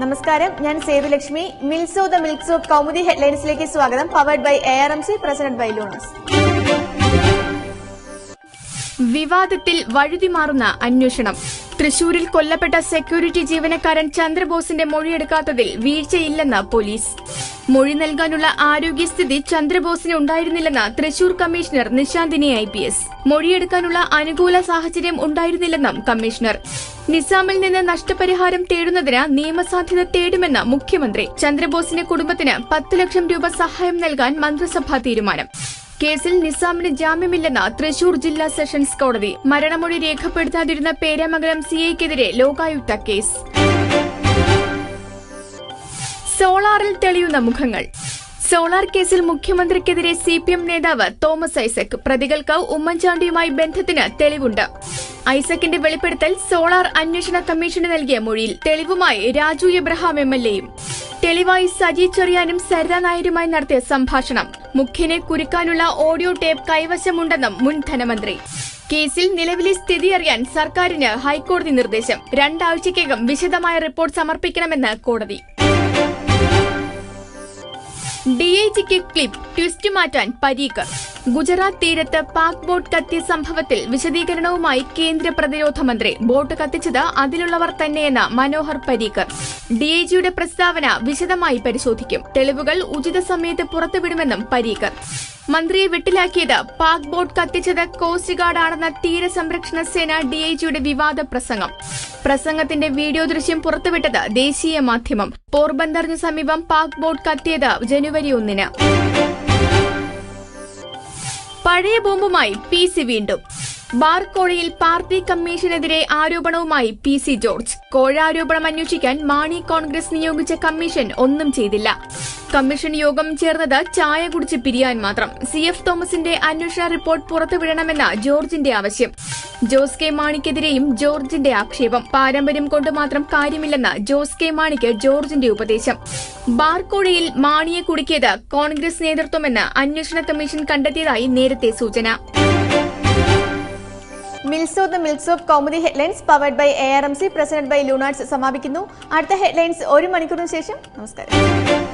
നമസ്കാരം. ഞാൻ സേതുലക്ഷ്മി. മിൽസോ ദ മിൽസോ കൗമുദി ഹെഡ്ലൈൻസിലേക്ക് സ്വാഗതം. Powered by A R M C president by ലൂണസ് വിവാദത്തിൽ വഴുതിമാറുന്ന അന്വേഷണം. തൃശൂരിൽ കൊല്ലപ്പെട്ട സെക്യൂരിറ്റി ജീവനക്കാരൻ ചന്ദ്രബോസിന്റെ മൊഴിയെടുക്കാത്തതിൽ വീഴ്ചയില്ലെന്ന് പോലീസ്. മൊഴി നൽകാനുള്ള ആരോഗ്യസ്ഥിതി ചന്ദ്രബോസിന് ഉണ്ടായിരുന്നില്ലെന്ന് Thrissur commissioner Nishanthini I P S. മൊഴിയെടുക്കാനുള്ള അനുകൂല സാഹചര്യം ഉണ്ടായിരുന്നില്ലെന്നും കമ്മീഷണർ. നിസാമിൽ നിന്ന് നഷ്ടപരിഹാരം തേടുന്നതിന് നിയമസാധ്യത തേടുമെന്ന് മുഖ്യമന്ത്രി. ചന്ദ്രബോസിന്റെ കുടുംബത്തിന് പത്ത് ലക്ഷം രൂപ സഹായം നൽകാൻ മന്ത്രിസഭാ തീരുമാനം. കേസിൽ നിസാമിന് ജാമ്യമില്ലെന്ന് തൃശൂർ ജില്ലാ സെഷൻസ് കോടതി. മരണമൊഴി രേഖപ്പെടുത്താതിരുന്ന പേരാമംഗലം സിഐക്കെതിരെ ലോകായുക്ത കേസ്. സോളാറിൽ തെളിയുന്ന മുഖങ്ങൾ. സോളാർ കേസിൽ മുഖ്യമന്ത്രിക്കെതിരെ സി പി എം നേതാവ് തോമസ് ഐസക്. പ്രതികൾക്ക് ഉമ്മൻചാണ്ടിയുമായി ബന്ധത്തിന് തെളിവുണ്ട്. ഐസക്കിന്റെ വെളിപ്പെടുത്തൽ സോളാർ അന്വേഷണ കമ്മീഷന് നൽകിയ മൊഴിയിൽ. തെളിവുമായി രാജു എബ്രഹാം എം എൽ എയും. തെളിവായി സജി ചെറിയാനും സരിത നായരുമായി നടത്തിയ സംഭാഷണം. മുഖ്യനെ കുരുക്കാനുള്ള ഓഡിയോ ടേപ്പ് കൈവശമുണ്ടെന്നും മുൻ ധനമന്ത്രി. കേസിൽ നിലവിലെ സ്ഥിതി അറിയാൻ സർക്കാരിന് ഹൈക്കോടതി നിർദ്ദേശം. രണ്ടാഴ്ചയ്ക്കകം വിശദമായ റിപ്പോർട്ട് സമർപ്പിക്കണമെന്ന് കോടതി. ഡിഐജിക്ക് ക്ലിപ്പ് ട്വിസ്റ്റ് മാറ്റാൻ പരീക്കർ ഗുജറാത്ത് തീരത്ത് പാക് ബോട്ട് കത്തിയ സംഭവത്തിൽ വിശദീകരണവുമായി കേന്ദ്ര പ്രതിരോധ മന്ത്രി. ബോട്ട് കത്തിച്ചത് അതിലുള്ളവർ തന്നെയെന്ന് മനോഹർ പരീക്കർ. ഡിഐജിയുടെ പ്രസ്താവന വിശദമായി പരിശോധിക്കും. തെളിവുകൾ ഉചിത സമയത്ത് പുറത്തുവിടുമെന്നും പരീക്കർ. മന്ത്രിയെ വെട്ടിലാക്കിയത് പാക് ബോട്ട് കത്തിച്ചത് കോസ്റ്റ് ഗാർഡാണെന്ന തീരസംരക്ഷണ സേന ഡിഐജിയുടെ വിവാദ പ്രസംഗം. പ്രസംഗത്തിന്റെ വീഡിയോ ദൃശ്യം പുറത്തുവിട്ടത് ദേശീയ മാധ്യമം. പോർബന്ദറിന് സമീപം പാക് ബോട്ട് കത്തിയത് ജനുവരി ഒന്നിന്. പഴയ ബോംബുമായി പി സി വീണ്ടും. ബാർ പാർട്ടി കമ്മീഷനെതിരെ ആരോപണവുമായി പി സി ജോർജ്. കോഴ ആരോപണം അന്വേഷിക്കാൻ മാണി കോൺഗ്രസ് നിയോഗിച്ച കമ്മീഷൻ ഒന്നും ചെയ്തില്ല. കമ്മീഷൻ യോഗം ചേർന്നത് ചായ കുടിച്ച് പിരിയാൻ മാത്രം. സി എഫ് തോമസിന്റെ അന്വേഷണ റിപ്പോർട്ട് പുറത്തുവിടണമെന്ന ജോർജിന്റെ ആവശ്യം. ജോസ് കെ മാണിക്കെതിരെയും ജോർജിന്റെ ആക്ഷേപം. പാരമ്പര്യം കൊണ്ട് മാത്രം കാര്യമില്ലെന്ന് ജോസ് കെ മാണിക്ക് ജോർജിന്റെ ഉപദേശം. ബാർക്കോഴയിൽ മാണിയെ കുടുക്കിയത് കോൺഗ്രസ് നേതൃത്വമെന്ന് അന്വേഷണ കമ്മീഷൻ കണ്ടെത്തിയതായി നേരത്തെ സൂചന. Mills the mills of Kaumudi headlines powered by A R M C president by ലൂണാർട്സ് സമാപിക്കുന്നു. അടുത്ത ഹെഡ്ലൈൻസ് ഒരു മണിക്കൂറിന് ശേഷം. നമസ്കാരം.